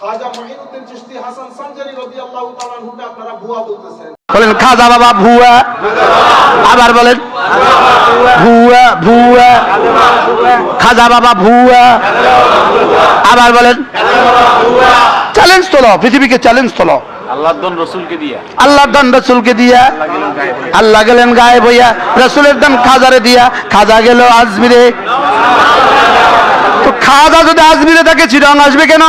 খাজা চিশতি হাসান সানজারি রাদিয়াল্লাহু তাআলা আপনারা ভুয়া বলতেছেন। বলেন খাজা বাবা ভুয়া? আবার বলেন ভুয়া ভুয়া। খাজা বাবা ভুয়া। আবার বলেন চ্যালেঞ্জ তোলো পৃথিবীকে চ্যালেঞ্জ তোলো। আল্লাহর দন রসুলকে দিয়া। আল্লাহ দান রসুলকে দিয়া। আল্লাহ গেলেন গায়ে বইয়া রসুলের দান খাজারে দিয়া। খাজা গেল আজমিরে। তো খাজা যদি আজমিরে থাকে চিরং আসবে কেন?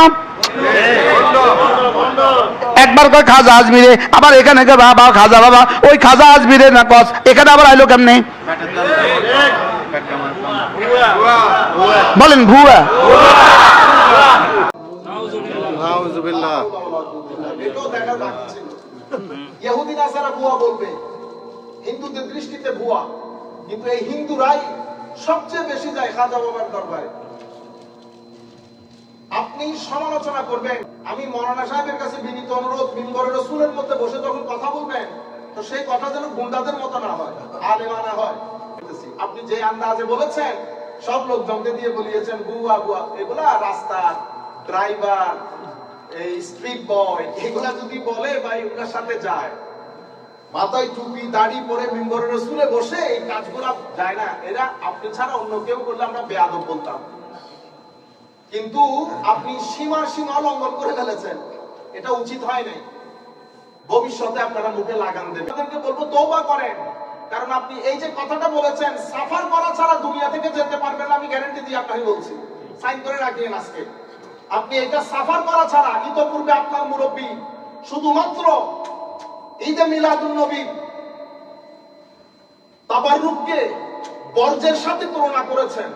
একবার কয় খাজা আজমিরে আবার এখানে বাবা খাজা বাবা ওই খাজা আজমিরে না কস এখানে আবার আইলো কেমনে? বলেন ভুয়া। এটাও দেখা যাচ্ছে ইহুদি নাসারা ভুয়া বলবে হিন্দুদের দৃষ্টিতে ভুয়া। কিন্তু এই হিন্দুরাই সবচেয়ে বেশি যায় খাজা বাবার দরবারে। আপনি সমালোচনা করবেন। আমি মৌলানা সাহেবের কাছে বিনীত অনুরোধ, মিম্বরের রসুলের মধ্যে বসে যখন কথা বলবেন, তো সেই কথা যেন গুন্ডাদের মতো না হয় আলেমানা হয়। আপনি যে আন্দাজে বলেছেন, সব লোক জমতে দিয়ে বলিয়েছেন, বুয়া বুয়া, এগুলা রাস্তা, ড্রাইভার, এই স্ট্রিট বয়, এগুলা যদি বলে বা এগুলার সাথে যায়। মাথায় টুপি, দাড়ি পরে মিম্বরের রসুলে বসে এই কাজগুলা যায় না। এরা, আপনি ছাড়া অন্য কেউ করলে আমরা বেয়াদব বলতাম। কিন্তু আপনি সীমার সীমা লঙ্ঘন করে ফেলেছেন। এটা উচিত হয় নাই। ভবিষ্যতে আপনারা মুখে লাগান দেবেন। তাদেরকে বলব তৌবা করেন। কারণ আপনি এই যে কথাটা বলেছেন সাফার করা ছাড়া দুনিয়া থেকে যেতে পারবেন না, আমি গ্যারান্টি দিয়ে আপনাকে বলছি। সাইন করে রাখিয়েন আজকে। আপনি এটা সাফার করা ছাড়া ইতপূর্বে আপনার মুরব্বী শুধুমাত্র ঈদে মিলাদুল নবী তাবাররুককে বর্জ্যের সাথে তুলনা করেছেন।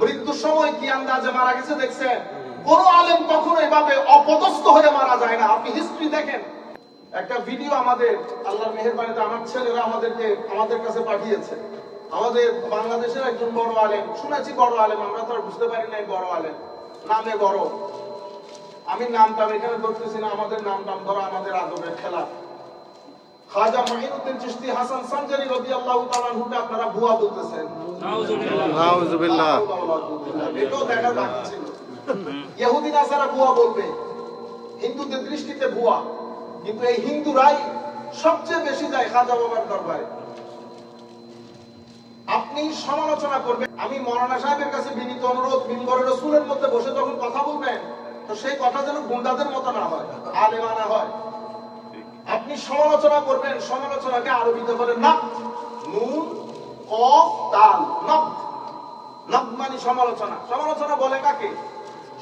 মৃত্যুর সময় কি আন্দাজে মারা গেছে দেখছেন? কোন আলেম কখনো এভাবে অপদস্থ হয়ে মারা যায় না। আপনি হিস্ট্রি দেখেন। একটা ভিডিও আমাদের, আল্লাহর মেহেরবানিতে আমার ছেলেরা আমাদেরকে, আমাদের কাছে পাঠিয়েছে। আমাদের বাংলাদেশের একজন বড় আলেম, শুনেছি বড় আলেম, আমরা তো আর বুঝতে পারি নাই বড় আলেম। নামে বড়। আমি নামটা এখানে ধরতেছি না, আমাদের নাম টাম ধরা আমাদের আদবের খেলা। খাজা মঈনুদ্দিন চিশতি হাসান সানজারি রাদিয়াল্লাহু তাআলা আপনারা ভুয়া বলতেছেন। এটাও দেখা যাচ্ছে ইহুদি নাসারা ভুয়া বলবে হিন্দুদের দৃষ্টিতে ভুয়া। কিন্তু এই হিন্দুরাই সবচেয়ে বেশি যায় খাজা বাবার দরবারে। আপনি সমালোচনা করবেন। আমি মৌলানা সাহেবের কাছে বিনীত অনুরোধ মিম্বরের রসুলের মধ্যে বসে যখন কথা বলবেন তো সেই কথা যেন গুন্ডাদের মতো না হয় আলেমানা হয়। আপনি সমালোচনা করবেন, সমালোচনাকে আরবিতে বলে নাক নুন কফ তাল নক নক মানে সমালোচনা। সমালোচনা বলে কাকে?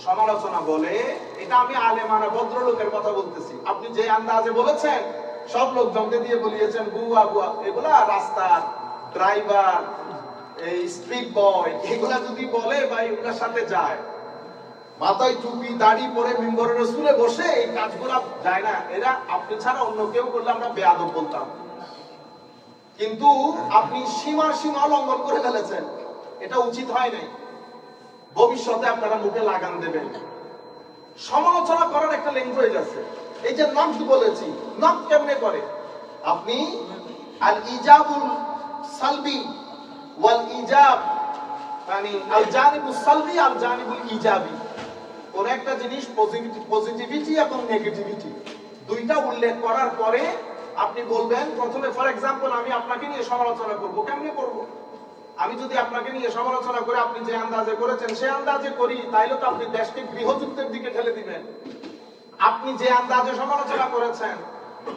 সমালোচনা বলে, এটা আমি আলেমানা, ভদ্রলোকের কথা বলতেছি। আপনি যে আন্দাজে বলেছেন, সব লোক জমতে দিয়ে বলিয়েছেন, বুয়া বুয়া। এগুলা রাস্তার ড্রাইভার এই স্ট্রিট বয় এগুলা যদি বলে বা এগুলার সাথে যায় মাথায় টুপি, দাড়ি পরে মিম্বরের রসুলে বসে এই কাজগুলা যায় না। এরা আপনি ছাড়া অন্য কেউ করলে আমরা বেয়াদব বলতাম। কিন্তু আপনি সীমার সীমা লঙ্ঘন করে ফেলেছেন। এটা উচিত হয় নাই। ভবিষ্যতে আপনারা মুখে লাগান দেবেন। সমালোচনা করার একটা ল্যাঙ্গুয়েজ আছে। এই যে নক বলেছি? নক কেমনে করে? আপনি আল ইজাবুল সালবি ওয়াল ইজাব মানে আল জানিবুল সালবি আল জানিবুল ইজাবি। একটা জিনিস পজিটিভিটি এবং নেগেটিভিটি দুইটা উল্লেখ করার পরে আপনি বলবেন, প্রথমে ফর এক্সাম্পল আমি আপনাকে নিয়ে সমালোচনা করব। কেমনে করব? আমি যদি আপনাকে নিয়ে সমালোচনা করে আপনি যে আন্দাজে করেছেন, সে আন্দাজে করি, তাইলে তো আপনি দেশকে গৃহযুদ্ধের দিকে ঠেলে দিবেন। আপনি যে আন্দাজে সমালোচনা করেছেন,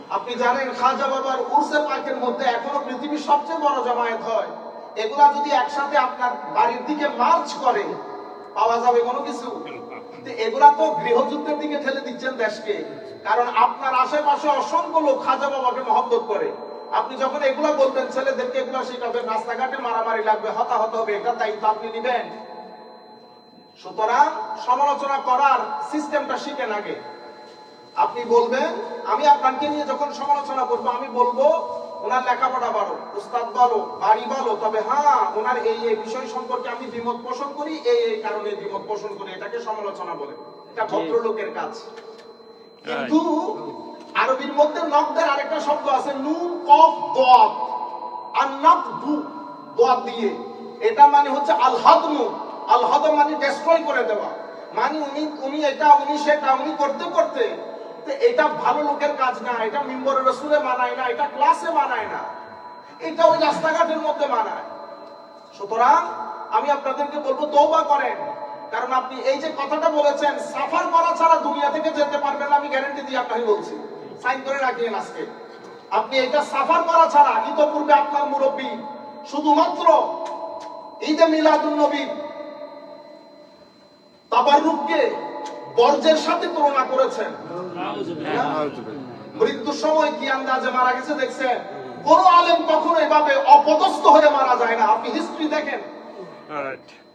আপনি জানেন খাজা বাবার উর্সে পাকের মধ্যে এখনও পৃথিবীর সবচেয়ে বড় জমায়েত হয়। এগুলা যদি একসাথে আপনার বাড়ির দিকে মার্চ করে, পাওয়া যাবে কোনো কিছু? তো এগুলা তো গৃহযুদ্ধের দিকে ঠেলে দিচ্ছেন দেশকে। কারণ আপনার আশেপাশে অসংখ্য লোক খাজা বাবাকে মহব্বত করে। আপনি যখন এগুলা বলবেন ছেলেদেরকে এগুলা শেখাবেন, রাস্তাঘাটে মারামারি লাগবে, হতাহত হবে, এটা দায়িত্ব আপনি নিবেন। সুতরাং সমালোচনা করার সিস্টেমটা শিখেন আগে। আপনি বলবেন, আমি আপনাকে নিয়ে যখন সমালোচনা করব, আমি বলব ওনার লেখাপড়া ভালো উস্তাদ ভালো বাড়ি ভালো তবে হ্যাঁ ওনার এই এই বিষয় সম্পর্কে আমি দ্বিমত পোষণ করি এই এই কারণে দ্বিমত পোষণ করি এটাকে সমালোচনা বলে। এটা ভদ্রলোকের কাজ। কিন্তু আরবির মধ্যে নকদের আরেকটা শব্দ আছে নুন কফ দোয়াত। আর নক দু দোয়াত দিয়ে। এটা মানে হচ্ছে আল হাদমু আল মানে ডেস্ট্রয় করে দেওয়া। মানে উনি উনি এটা উনি সেটা উনি করতে করতে এটা ভালো লোকের কাজ না এটা মিম্বরের রসুলে মানায় না এটা ক্লাসে মানায় না এটা ওই রাস্তাঘাটের মধ্যে মানায়। সুতরাং আমি আপনাদেরকে বলব তৌবা করেন। কারণ আপনি এই যে কথাটা বলেছেন সাফার করা ছাড়া দুনিয়া থেকে যেতে পারবেন না, আমি গ্যারান্টি দিয়ে আপনাকে বলছি। সাইন করে রাখিয়েন আজকে। আপনি এটা সাফার করা ছাড়া ইতোপূর্বে আপনার মুরব্বী শুধুমাত্র ঈদে মিলাদুল নবী তাবাররুককে বর্জ্যের সাথে তুলনা করেছেন। মৃত্যুর সময় কি আন্দাজে মারা গেছে দেখছেন? কোন আলেম কখনো এভাবে অপদস্থ হয়ে মারা যায় না। আপনি হিস্ট্রি দেখেন।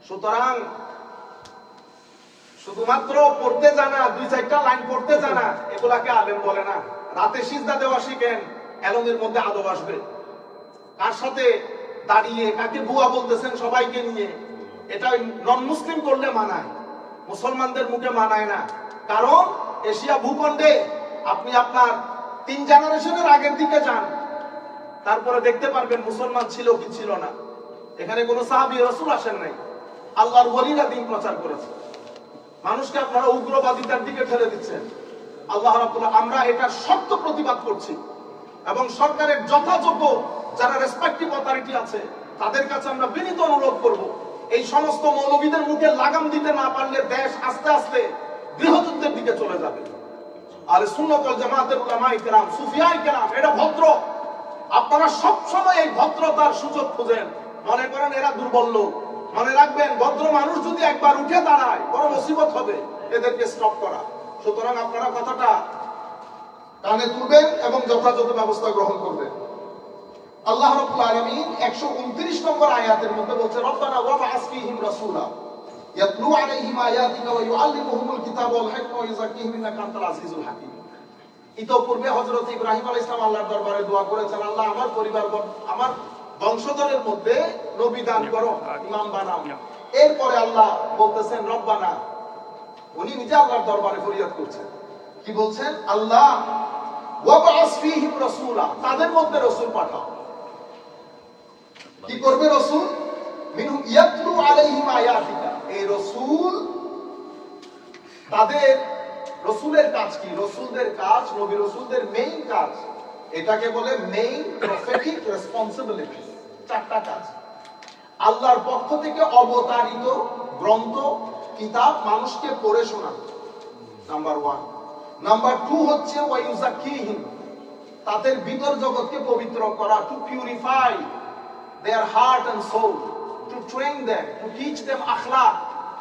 সুতরাং শুধুমাত্র পড়তে জানা দুই চারটা লাইন পড়তে জানা এগুলাকে আলেম বলে না। রাতে সিজদা দেওয়া শিখেন এলমের মধ্যে আদব আসবে। কার সাথে দাঁড়িয়ে কাকে বুয়া বলতেছেন সবাইকে নিয়ে এটা নন মুসলিম করলে মানায়। মুসলমানদের মুখে মানায় না। কারণ এশিয়া ভূখণ্ডে আপনি আপনার তিন জেনারেশনের আগের দিকে যান। তারপরে দেখতে পারবেন মুসলমান ছিল কি ছিল না। এখানে কোনো সাহাবি রসুল আসেন নাই। আল্লাহর ওলিরা দিন প্রচার করেছে। মানুষকে আপনারা উগ্রবাদিতার দিকে ঠেলে দিচ্ছেন। আল্লাহ রাব্বুল আমরা এটা শক্ত প্রতিবাদ করছি। এবং সরকারের যথাযোগ্য যারা রেসপেক্টিভ অথরিটি আছে, তাদের কাছে আমরা বিনীত অনুরোধ করব। এই সমস্ত মৌলবীদের মুখে লাগাম দিতে না পারলে দেশ আস্তে আস্তে গৃহযুদ্ধের দিকে চলে যাবে। আর সুন্নতল জামাতের উলামায়ে কেরাম, সুফিয়ায়ে কেরাম এটা ভদ্র। আপনারা সব সময় এই ভদ্রতার সুযোগ খুঁজেন। মনে করেন এরা দুর্বল লোক। মনে রাখবেন, ভদ্র মানুষ যদি একবার উঠে দাঁড়ায়, বড় মুসিবত হবে এদেরকে স্টপ করা। সুতরাং আপনারা কথাটা কানে তুলবেন এবং যথাযথ ব্যবস্থা গ্রহণ করবেন। আল্লাহ রাব্বুল আলামিন 129 নম্বর আয়াতের মধ্যে বলছে, রব্বানা ওয়া বা'আস ফীহিম রাসূলা, ইয়াতলু আলাইহিম আয়াতিকা ওয়া ইউআল্লিমুহুমুল কিতাবা ওয়াল হিকমা ওয়া ইউযাক্কিহিম, ইন্নাকা আনতাল আজিজুল হাকীম। ইতোপূর্বে হযরত ইব্রাহিম আলাইহিস সালাম আল্লাহর দরবারে দোয়া করেছেন, আল্লাহ, আমার পরিবার আমার বংশধরের মধ্যে নবী দান করো, ইমাম বানাও। এরপরে আল্লাহ বলতেছেন, রব্বানা, উনি নিজে আল্লাহর দরবারে ফরিয়াদ করছেন। কি বলছেন? আল্লাহ ওয়া বা'আস ফীহিম রাসূলা, তাদের মধ্যে রাসূল পাঠাও। কি করবে রসুল? মিনহুম ইয়াতলু আলাইহিম আয়াতিকা এই রসুল, তাদের রসুলের কাজ কি? রসুলদের কাজ, নবী রসুলদের মেইন কাজ। এটাকে বলে মেইন প্রফেটিক রেসপন্সিবিলিটি চারটা কাজ। আল্লাহর পক্ষ থেকে অবতারিত গ্রন্থ, কিতাব মানুষকে পড়ে শোনানো। নাম্বার ওয়ান নাম্বার টু হচ্ছে ওয়াইউজাকিহিম তাদের ভিতর জগৎকে পবিত্র করা to purify their heart and soul to train them, to teach them akhlaq,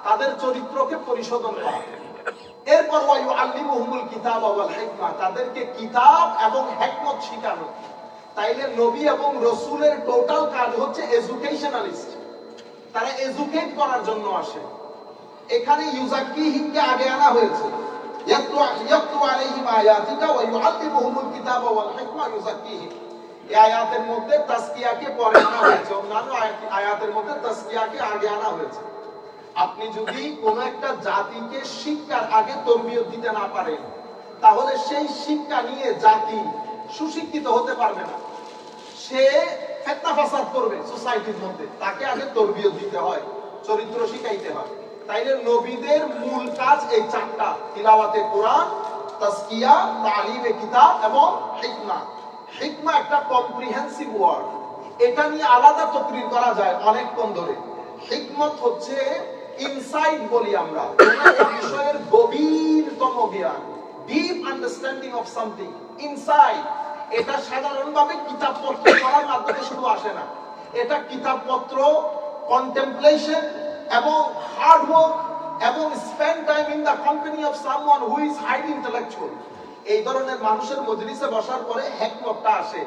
তাদের চরিত্রকে পরিশোধন করা। এরপর ওয়ায়ু আল্লিমুহুমুল কিতাব ওয়াল হিকমা, তাদেরকে কিতাব এবং হিকমত শেখানো। তাইলে নবী এবং রসুলের টোটাল কাজ হচ্ছে এডুকেশনালিস্ট। তারা এডুকেট করার জন্য আসে। এখানে ইউজাকিহিমকে আগে আনা হয়েছে। ইয়াতলু ইয়াতলু আলাইহিম আয়াতিকা ওয়া ইউআল্লিমুহুমুল কিতাবা ওয়াল হিকমা ইউজাকিহিম এই আয়াতের মধ্যে তাসকিয়াকে পরে আনা হয়েছে। অন্যান্য আয়াতের মধ্যে তাসকিয়াকে আগে আনা হয়েছে। আপনি যদি কোন একটা জাতিকে শিক্ষার আগে তরবিয়ত দিতে না পারেন, তাহলে সেই শিক্ষা নিয়ে জাতি সুশিক্ষিত হতে পারবে না। সে ফেতনা ফাসাদ করবে সোসাইটির মধ্যে। তাকে আগে দিতে হয়, চরিত্র শিখাইতে হয়। তাইলে নবীদের মূল কাজ এই চারটা, তিলাওয়াতে কোরআন তাসকিয়া কিতাব এবং হিকমা। হিকমা একটা কম্প্রিহেন্সিভ ওয়ার্ড এটা নিয়ে আলাদা তকরির করা যায় অনেকক্ষণ ধরে। হিকমত হচ্ছে ইনসাইট বলি আমরা। বিষয়ের গভীরতম জ্ঞান। Deep understanding of something insight এটা সাধারণভাবে কিতাবপত্র পড়ার মাধ্যমে শুধু আসে না। এটা কিতাবপত্র কন্টেম্পলেশন এবং হার্ড ওয়ার্ক এবং spend time in the company of someone who is highly intellectual এই ধরনের মানুষের মজলিসে বসার পরে হ্যাকমতটা আসে।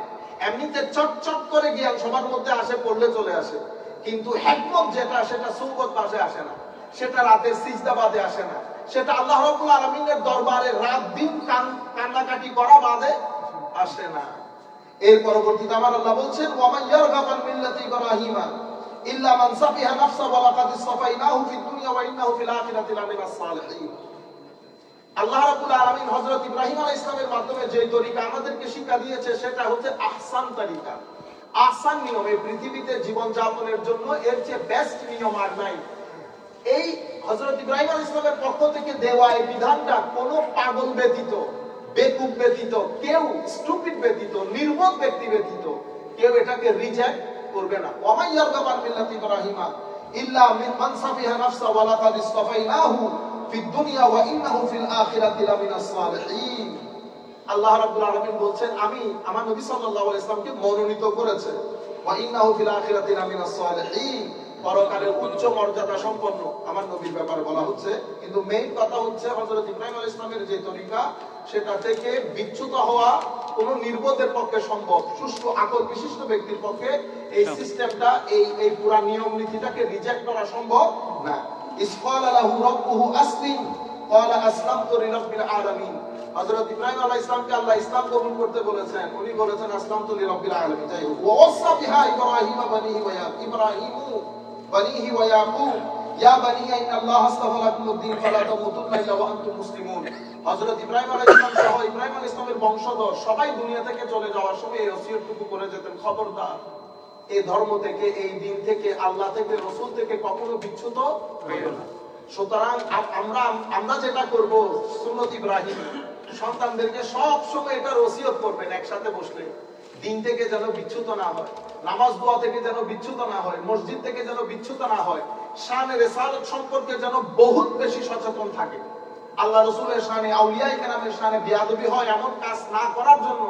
এমনিতে চট চট করে জ্ঞান সবার মধ্যে আসে, পড়লে চলে আসে। কিন্তু হ্যাকমত যেটা, সেটা সুবত পাশে আসে না। সেটা রাতের সিজদাবাদে আসে না। সেটা আল্লাহ রাব্বুল আলামিনের দরবারে রাত দিন কান কান্নাকাটি করা বাদে আসে না। এর পরবর্তীতে আমার আল্লাহ বলছেন, ওয়ামান ইয়ারগাব আন মিল্লাতি ইব্রাহিমা ইল্লা মান সাফিহা নাফসা ওয়া লাকাদ ইসতাফাইনাহু ফিদ দুনিয়া ওয়া ইন্নাহু ফিল আখিরাতি লামিনাস সালিহিন। আল্লাহ রাব্বুল আলামিন হযরত ইব্রাহিম আলাইহিস সালামের মাধ্যমে যে তরিকা আমাদেরকে শিক্ষা দিয়েছে, সেটা হচ্ছে আহসান তরিকা। আহসান নিয়ম পৃথিবীতে জীবন যাপনের জন্য এর চেয়ে বেস্ট নিয়ম আর নাই। এই হজরত ইব্রাহিম আলাইহিস সালামের পক্ষ থেকে দেওয়া এই বিধানটা কোন পাগল ব্যতীত, বেকুব ব্যতীত, কেউ স্টুপিড ব্যতীত, নির্বোধ ব্যক্তি ব্যতীত, কেউ এটাকে রিজেক্ট করবে না। ওমাই ইয়ারগাবান মিল্লাতি ইব্রাহিমা, ইল্লা মিন মান সাফিহা নাফসা ওয়া ইসতাফাইনাহু। ফিদ দুনিয়া ওয়া ইন্নাহু ফিল আখিরাতি লামিনাস সালিহিন। আল্লাহ রাব্বুল আলামিন বলছেন আমি আমার নবী সাল্লাল্লাহু আলাইহি ইসলামকে মনোনীত করেছে। ওয়া ইন্নাহু ফিল আখিরাতি লামিনাস সালিহিন। পরকালের উচ্চ মর্যাদা সম্পন্ন আমার নবীর ব্যাপারে বলা হচ্ছে। কিন্তু মেইন কথা হচ্ছে হযরত ইব্রাহিম আলাইহিস ইসলামের যে তরিকা সেটা থেকে বিচ্যুত হওয়া কোন নির্বোধের পক্ষে সম্ভব। সুষ্ঠু আকল বিশিষ্ট ব্যক্তির পক্ষে এই সিস্টেমটা এই এই পুরা নিয়ম নীতিটাকে রিজেক্ট করা সম্ভব না। বংশধর সবাই দুনিয়া থেকে চলে যাওয়ার সময় করে যেতেন খবরদার। এই ধর্ম থেকে, এই দিন থেকে, আল্লাহ থেকে, রসুল থেকে কখনো বিচ্যুত হইও না। সুতরাং আমরা আমরা যেটা করব, সুন্নত ইব্রাহিম, সন্তানদেরকে সব সময় এটা রসিয়ত করবেন একসাথে বসলে। দিন থেকে যেন বিচ্যুত না হয়, নামাজ দোয়া থেকে যেন বিচ্যুত না হয়, মসজিদ থেকে যেন বিচ্যুত না হয় রেসালত সম্পর্কে যেন বহুত বেশি সচেতন থাকে। আল্লাহ রসুলের শানে আউলিয়া কেরামের শানে বিয়াদবি হয় এমন কাজ না করার জন্য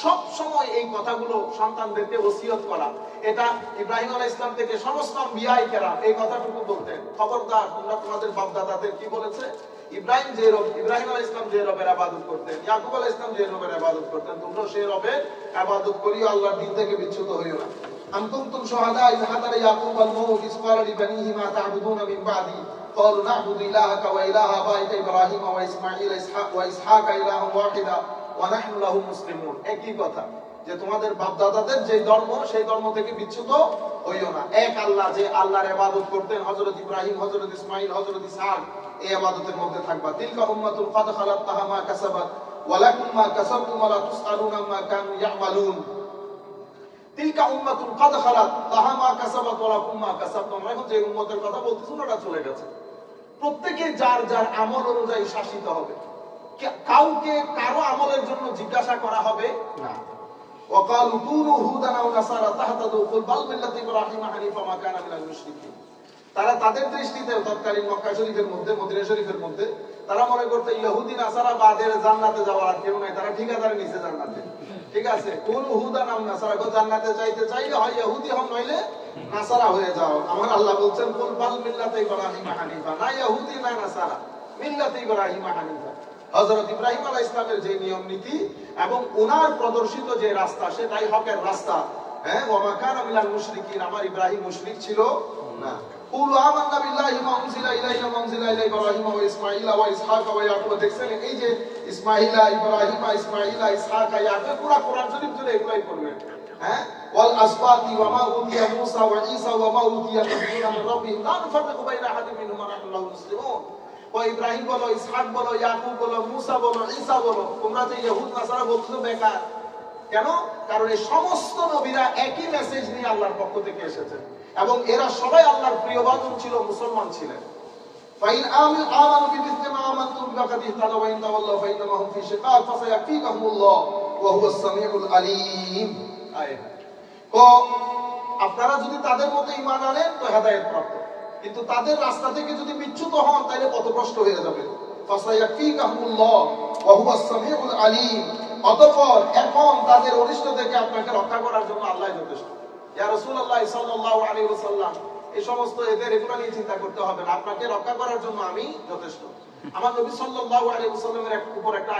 সব সময় এই কথাগুলো সন্তানদেরকে ওসিয়ত করা এটা ইব্রাহিম আলাইহিস ইসলাম থেকে সমস্ত বিয়াই কেরাম এই কথাটুকু বলতেন খবরদার তোমরা তোমাদের বাপ দাদাদের কি বলেছে ইব্রাহিম যে রব ইব্রাহিম আলাইহিস ইসলাম যে রবের ইবাদত করতেন ইয়াকুব আলাইহিস ইসলাম যে রবের ইবাদত করতেন তোমরা সেই রবের ইবাদত করিও আল্লাহর দিন থেকে বিচ্যুত হইও না أم كنتم شهداء إذ حضر يعقوب الموت إذ قال لبنيه ما تعبدون من بعدي قالوا نعبد إلهك وإله آبائك إبراهيم وإسماعيل إسحاق وإسحاق إلها واحدا মুসলিমুন। একই কথা, যে তোমাদের যে ধর্ম, সেই ধর্ম থেকে বিচ্ছুত হইও না। এক আল্লাহ যে আল্লাহর করতেন ইব্রাহিম এই মধ্যে থাকবা। তিলকা উম্মাতুল খালাত কাসাবাত, ওয়ালাকুম মা কাসাবতুম তুসআলুনা মা কানু ইয়ামালুন। তিলকা উম্মাতুল খালাত কাসাবাত মা কাসাবতুম। এখন যে উম্মতের কথা ওটা চলে গেছে। প্রত্যেকে যার যার আমল অনুযায়ী শাসিত হবে। কাউকে কারো আমলের জন্য জিজ্ঞাসা করা হবে না وقالوا كونوا هودا او نصارى تهتدوا قل بل ملة ابراهيم حنيفا ما كان من المشركين তারা তাদের দৃষ্টিতে তৎকালীন মক্কা শরীফের মধ্যে মদিনা শরীফের মধ্যে তারা মনে করতে ইহুদি নাসারা বাদের জান্নাতে যাওয়ার আর কেউ নাই তারা ঠিকাদারে নিচে জান্নাতে ঠিক আছে কোন হুদা নাম নাসারা গো জান্নাতে যাইতে চাইলে হয় ইহুদি হন নইলে নাসারা হয়ে যাও আমার আল্লাহ বলছেন কুল বাল মিল্লাতে ইব্রাহিম হানিফা না ইহুদি না নাসারা মিল্লাতে ইব্রাহিম হানিফা হজরত ইব্রাহিম আলাহ ইসলামের যে নিয়ম নীতি এবং ওনার প্রদর্শিত যে রাস্তা সেটাই হকের রাস্তা। হ্যাঁ আমিলাল মুশরিকিন, আমার ইব্রাহিম মুশরিক ছিল না। এই যে ইয়াকুব কোরআন শরীফ জুড়ে এগুলাই হ্যাঁ, ওয়াল আসবাতি ওয়া মা উতিয়া মূসা ওয়া ঈসা ওয়া মা উতিয়া মিন রাব্বিহিম। লা নুফাররিকু বাইনা মিনহুম ওয়া নাহনু মুসলিমুন। ও ইব্রাহিম বলো ইসহাক বলো ইয়াকুব বলো মুসা বলো ঈসা বলো তোমরা যে ইহুদ নাসারা বলছো বেকার কেন কারণ এই সমস্ত নবীরা একই মেসেজ নিয়ে আল্লাহর পক্ষ থেকে এসেছে এবং এরা সবাই আল্লাহর প্রিয় বাজন ছিল মুসলমান ছিলেন فإن آمن آمنوا بمثل ما آمنتم فقد اهتدوا وإن تولوا فإنما هم في شقاق فسيكفيكهم الله وهو السميع العليم آية তো আপনারা যদি তাদের মতো ঈমান আনেন তো হেদায়েত প্রাপ্ত কিন্তু তাদের রাস্তা থেকে যদি বিচ্যুত হন, তাহলে কত কষ্ট হয়ে যাবে। রক্ষা করার জন্য আমি যথেষ্ট। আমার উপর একটা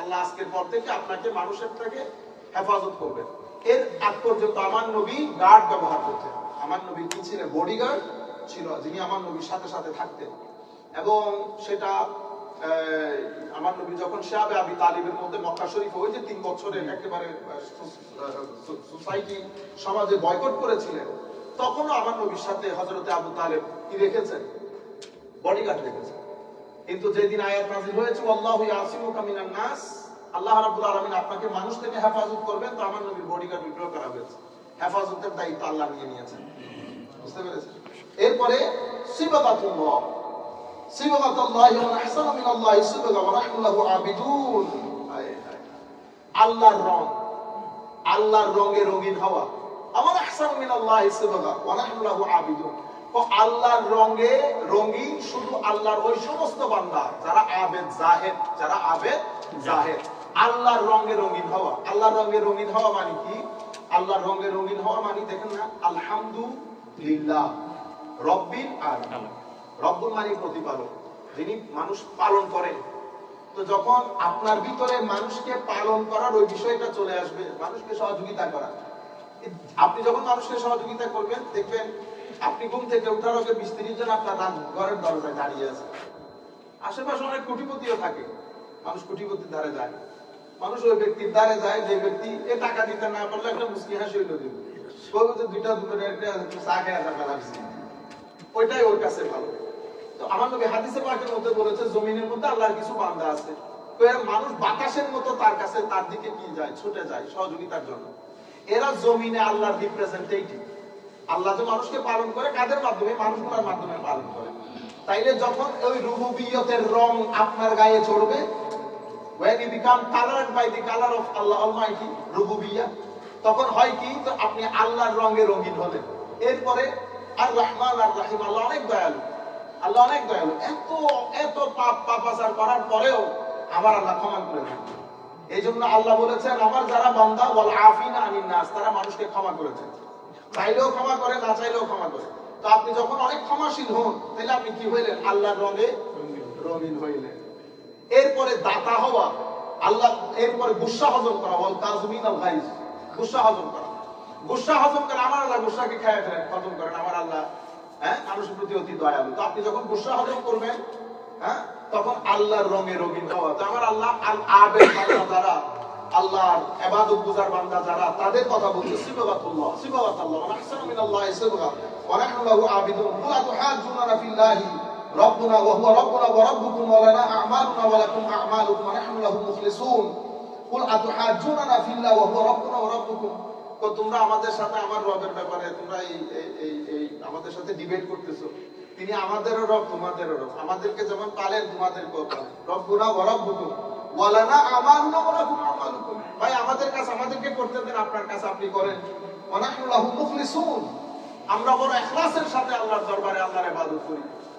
আল্লাহ আজকের পর থেকে আপনাকে, মানুষের থেকে হেফাজত করবে এর আগ পর্যন্ত আমার নবী গার্ড ব্যবহার করতেন। আমার নবী কি ছিলেন? বডিগার্ড ছিল, যিনি আমার নবীর সাথে সাথে থাকতেন। এবং সেটা আমার নবী যখন শাহাবে আবি তালিবের মধ্যে মক্কা শরীফ ওই যে তিন বছরের একেবারে সোসাইটি, সমাজে বয়কট করেছিলেন, তখনও আমার নবীর সাথে হজরতে আবু তালেব কি রেখেছেন? বডিগার্ড রেখেছেন। কিন্তু যেদিন আয়াত নাযিল হয়েছে আল্লাহু ইয়াসিমুকা মিনান নাস আল্লাহ রাব্বুল আলামিন আপনাকে মানুষ থেকে হেফাজত করবেন, তো আমার নবীর বডিগার্ড বিগ্রহ করা হয়েছে। হেফাজতের দায়িত্ব আল্লাহ নিয়ে নিয়েছেন। বুঝতে পেরেছেন? এরপরে রঙিন আল্লাহর রঙে রঙিন শুধু আল্লাহর ওই সমস্ত বান্দা, যারা আবেদ জাহেদ, যারা আবেদ জাহেদ। আল্লাহর রঙে রঙিন হওয়া। আল্লাহর রঙে রঙিন হওয়া মানে কি? আল্লাহর রঙে রঙিন হওয়া মানে দেখেন না, আলহামদুলিল্লাহ, রব্বিল আলামিন। রব্বুল মানে প্রতিপালক, যিনি মানুষ পালন করেন। তো যখন আপনার ভিতরে মানুষকে পালন করার ওই বিষয়টা চলে আসবে, মানুষকে সহযোগিতা করা আপনি যখন মানুষকে সহযোগিতা করবেন, দেখবেন আপনি ঘুম থেকে উঠার আগে বিশ তিরিশ জন আপনার ঘরের দরজায় দাঁড়িয়ে আছে। আশেপাশে অনেক কোটিপতিও থাকে। মানুষ কোটিপতির ধারে যায় মানুষ ওই ব্যক্তির ধারে যায়, যে ব্যক্তি এ টাকা দিতে না পারলে একটা মুসকি হাসি হইল বলব যে দুইটা দুটো একটা চা খেয়ে টাকা লাগছে ওইটাই ওর কাছে ভালো। তো আমার হাদিসে মধ্যে বলেছে, জমিনের মধ্যে আল্লাহর কিছু বান্দা আছে। মানুষ বাতাসের মতো তার কাছে, তার দিকে কি যায়, ছুটে যায় সহযোগিতার জন্য। এরা জমিনে আল্লাহর রিপ্রেজেন্টেটিভ আল্লাহ মানুষকে পালন করে, কাদের মাধ্যমে? মানুষগুলোর মাধ্যমে পালন করে। তাইলে যখন ওই রুবুবিয়তের রং আপনার গায়ে চড়বে when you become colored by the color of Allah Almighty রুবুবিয়া তখন হয় কি? তো আপনি আল্লাহর রঙে রঙিন হলেন। এরপরে আর রহমান আর রাহিম আল্লাহ অনেক দয়ালু। আল্লাহ অনেক দয়ালু। এত এত পাপ পাপাচার করার পরেও আমার আল্লাহ ক্ষমা করে দেন। এই জন্য আল্লাহ বলেছেন, আমার যারা বান্দা বল আফিনা আনিন নাস তারা মানুষকে ক্ষমা করেছেন চাইলেও ক্ষমা করে, না চাইলেও ক্ষমা করে। তো আপনি যখন অনেক ক্ষমাশীল হন, তাহলে আপনি কি হইলেন? আল্লাহর রঙে রঙিন হইলেন। এরপরে দাতা হওয়া, আল্লাহ এরপরে গুসা হজম করা, বল তাজমিন আল গুসা হজম করা। গুসা হজম করে আমার আল্লাহ গুসাকে খায় ফেলেন, হজম করেন। আমার আল্লাহ হ্যাঁ মানুষের প্রতি অতি দয়ালু। তো আপনি যখন গুসা হজম করবেন হ্যাঁ তখন আল্লাহর রঙে রঙিন হওয়া। তো আমার আল্লাহ আল আবেদ বান্দা যারা, আল্লাহর ইবাদত গুজার বান্দা যারা, তাদের কথা বলছে সিবাবাতুল্লাহ সিবাবাতুল্লাহ ওয়া আহসানু মিনাল্লাহি সিবগা, ওয়া নাহনু আবিদুন কুল আতুহাজ্জুনা ফিল্লাহি। ربنا وهو ربنا وربكم ولنا أعمالنا ولكم أعمالكم ونحن له مخلصون قل أتحاجوننا في الله وهو ربنا وربكم তো তোমরা আমাদের সাথে আমার রবের ব্যাপারে, তোমরা এই এই এই আমাদের সাথে ডিবেট করতেছো। তিনি আমাদেরও রব, তোমাদেরও রব। আমাদেরকে যেমন পালেন তোমাদেরকেও পালেন রব্বুনা ভাই, আমাদের কাছে আমাদেরকে করতে দেন, আপনার কাছে আপনি করেন। ওয়া নাহনু লাহু মুখলিসুন। আমরা বড় এখলাসের সাথে আল্লাহর দরবারে আল্লাহর ইবাদত করি।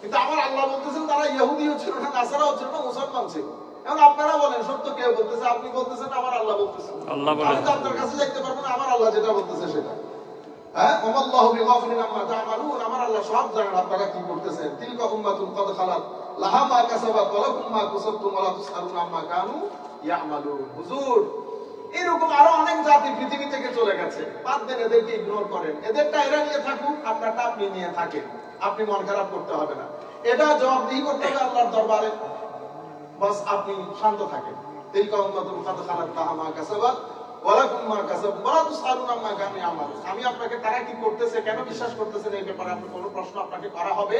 কিন্তু আমার আল্লাহ বলতেছেন তারা ইহুদিও ছিল না নাসারাও ছিল না মুসলমান ছিল। এখন আপনারা বলেন সত্য কে বলতেছে আপনি বলতেছেন আমার আল্লাহ বলতেছেন আল্লাহ। আমি তো আপনার কাছে দেখতে পারব না আমার আল্লাহ যেটা বলতেছে সেটা। হ্যাঁ? ওমাল্লাহু বিগাফিলিন আম্মা তা'মালুন। আমার আল্লাহ সব জানেন আপনারা কি করতেছেন। তিলকা উম্মাতুন কদ খালাত। লাহা মা কাসাবাত ওয়া লাকুম মা কাসাবতুম ওয়া লা তুসআলুন আম্মা কানু ইয়ামালুন। হুজুর এরকম আরও অনেক জাতি পৃথিবী থেকে চলে গেছে। বাদ দেন এদেরকে ইগনোর করেন। এদেরটা এরা নিয়ে থাকুক আপনারটা আপনি নিয়ে থাকেন। আপনি মন খারাপ করতে হবে না। এটা জবাবদিহি করতে হবে আল্লাহর দরবারে। বাস আপনি শান্ত থাকেন। আমি আপনাকে তারা কি করতেছে, কেন বিশ্বাস করতেছেন এই ব্যাপারে আপনার কোনো প্রশ্ন আপনাকে করা হবে?